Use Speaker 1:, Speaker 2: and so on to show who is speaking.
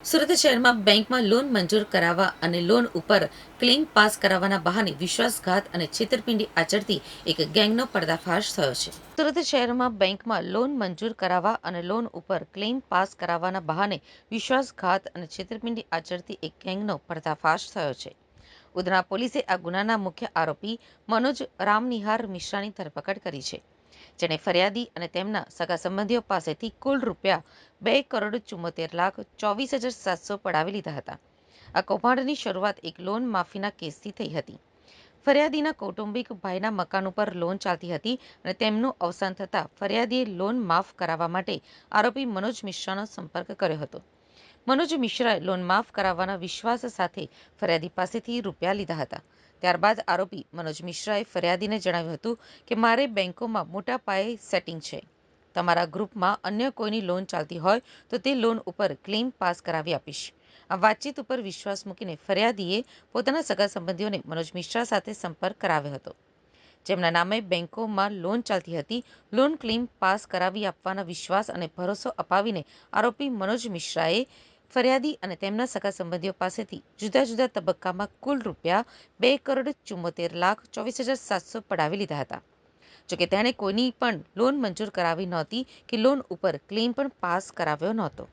Speaker 1: સુરત શહેરમાં બેંકમાં લોન મંજૂર કરાવવા અને લોન ઉપર ક્લેમ પાસ કરાવવાના બહાને વિશ્વાસઘાત અને છેતરપિંડી આચરતી એક ગેંગનો પર્દાફાશ થયો છે. સુરત શહેરમાં બેંકમાં લોન મંજૂર કરાવવા અને લોન ઉપર ક્લેમ પાસ કરાવવાના બહાને વિશ્વાસઘાત અને છેતરપિંડી આચરતી એક ગેંગનો પર્દાફાશ થયો છે. ઉધના પોલીસે આ ગુનાના મુખ્ય આરોપી મનોજ રામનિહાર મિશ્રાની ધરપકડ કરી છે. જેણે ફરિયાદી અને તેમના સગા સંબંધીઓ પાસેથી કુલ રૂપિયા બે કરોડ ચુમ્મોતેર લાખ ચોવીસ હજાર સાતસો પડાવી લીધા હતા. આ કૌભાંડની શરૂઆત એક લોન માફીના કેસથી થઈ હતી. ફરિયાદીના કૌટુંબિક ભાઈના મકાન ઉપર લોન ચાલતી હતી અને તેમનું અવસાન થતાં ફરિયાદીએ લોન માફ કરાવવા માટે આરોપી મનોજ મિશ્રાનો સંપર્ક કર્યો હતો. મનોજ મિશ્રાએ લોન માફ કરાવવાના વિશ્વાસ સાથે ફરિયાદી પાસેથી રૂપિયા લીધા હતા. ત્યારબાદ આરોપી મનોજ મિશ્રાએ ફરિયાદીને જણાવ્યું હતું કે, મારે બેંકોમાં મોટા પાયે સેટિંગ છે. તમારા ગ્રુપમાં અન્ય કોઈની લોન ચાલતી હોય તો તે લોન ઉપર ક્લેમ પાસ કરાવી આપીશ. આ વાતચીત ઉપર વિશ્વાસ મૂકીને ફરિયાદીએ પોતાના સગા સંબંધીઓને મનોજ મિશ્રા સાથે સંપર્ક કરાવ્યો હતો. જેમના નામે બેંકોમાં લોન ચાલતી હતી, લોન ક્લેમ પાસ કરાવી આપવાના વિશ્વાસ અને ભરોસો અપાવીને આરોપી મનોજ મિશ્રાએ ફરિયાદી અને તેમના સગા સંબંધીઓ પાસેથી જુદા જુદા તબક્કામાં કુલ રૂપિયા બે કરોડ ચુમ્મોતેર લાખ ચોવીસ હજાર સાતસો પડાવી લીધા હતા. જોકે તેણે કોઈની પણ લોન મંજૂર કરાવી નહોતી કે લોન ઉપર ક્લેમ પણ પાસ કરાવ્યો નહોતો.